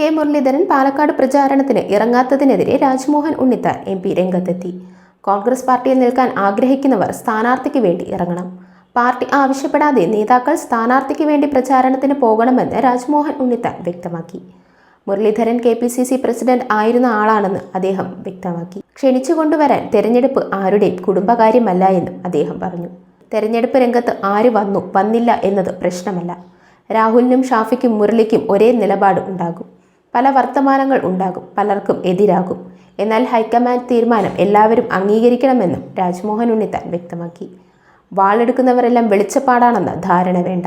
K. Muraleedharan Palakkad പ്രചാരണത്തിന് ഇറങ്ങാത്തതിനെതിരെ Rajmohan Unnithan M P രംഗത്തെത്തി. കോൺഗ്രസ് പാർട്ടിയിൽ നിൽക്കാൻ ആഗ്രഹിക്കുന്നവർ സ്ഥാനാർത്ഥിക്ക് വേണ്ടി ഇറങ്ങണം. പാർട്ടി ആവശ്യപ്പെടാതെ നേതാക്കൾ സ്ഥാനാർത്ഥിക്ക് വേണ്ടി പ്രചാരണത്തിന് പോകണമെന്ന് രാജ്മോഹൻ ഉണ്ണിത്താൻ വ്യക്തമാക്കി. Muraleedharan K. P. C. C president ആയിരുന്ന ആളാണെന്ന് അദ്ദേഹം വ്യക്തമാക്കി. ക്ഷണിച്ചു കൊണ്ടുവരാൻ തെരഞ്ഞെടുപ്പ് ആരുടെയും കുടുംബകാര്യമല്ല എന്നും അദ്ദേഹം പറഞ്ഞു. തെരഞ്ഞെടുപ്പ് രംഗത്ത് ആര് വന്നു വന്നില്ല എന്നത് പ്രശ്നമല്ല. രാഹുലിനും ഷാഫിക്കും മുരളിക്കും ഒരേ നിലപാട് ഉണ്ടാകും. പല വർത്തമാനങ്ങൾ ഉണ്ടാകും പലർക്കും എതിരാകും. എന്നാൽ ഹൈക്കമാൻഡ് തീരുമാനം എല്ലാവരും അംഗീകരിക്കണമെന്നും രാജ്മോഹൻ ഉണ്ണിത്താൻ വ്യക്തമാക്കി. വാളെടുക്കുന്നവരെല്ലാം വെളിച്ചപ്പാടാണെന്ന ധാരണ വേണ്ട.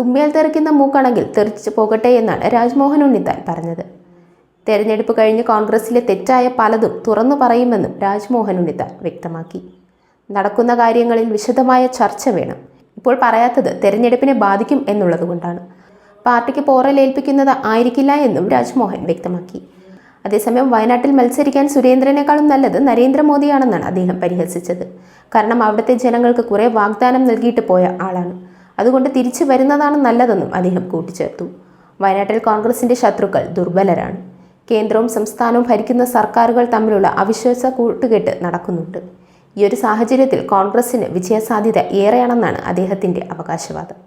തുമ്മിയാൽ തെറിക്കുന്ന മൂക്കാണെങ്കിൽ തെറിച്ചു പോകട്ടെ എന്നാണ് രാജ്മോഹൻ ഉണ്ണിത്താൻ പറഞ്ഞത്. തെരഞ്ഞെടുപ്പ് കഴിഞ്ഞ് കോൺഗ്രസിലെ തെറ്റായ പലതും തുറന്നു പറയുമെന്നും രാജ്മോഹൻ ഉണ്ണിത്താൻ വ്യക്തമാക്കി. നടക്കുന്ന കാര്യങ്ങളിൽ വിശദമായ ചർച്ച വേണം. ഇപ്പോൾ പറയാത്തത് തെരഞ്ഞെടുപ്പിനെ ബാധിക്കും എന്നുള്ളതുകൊണ്ടാണ്. പാർട്ടിക്ക് പോറലേൽപ്പിക്കുന്നത് ആയിരിക്കില്ല എന്നും രാജ്മോഹൻ വ്യക്തമാക്കി. അതേസമയം വയനാട്ടിൽ മത്സരിക്കാൻ സുരേന്ദ്രനേക്കാളും നല്ലത് നരേന്ദ്രമോദിയാണെന്നാണ് അദ്ദേഹം പരിഹസിച്ചത്. കാരണം അവിടുത്തെ ജനങ്ങൾക്ക് കുറേ വാഗ്ദാനം നൽകിയിട്ട് പോയ ആളാണ്. അതുകൊണ്ട് തിരിച്ചു വരുന്നതാണ് നല്ലതെന്നും അദ്ദേഹം കൂട്ടിച്ചേർത്തു. വയനാട്ടിൽ കോൺഗ്രസിന്റെ ശത്രുക്കൾ ദുർബലരാണ്. കേന്ദ്രവും സംസ്ഥാനവും ഭരിക്കുന്ന സർക്കാരുകൾ തമ്മിലുള്ള അവിശ്വാസ കൂട്ടുകെട്ട് നടക്കുന്നുണ്ട്. ഈ ഒരു സാഹചര്യത്തിൽ കോൺഗ്രസിന് വിജയസാധ്യത ഏറെയാണെന്നാണ് അദ്ദേഹത്തിന്റെ അവകാശവാദം.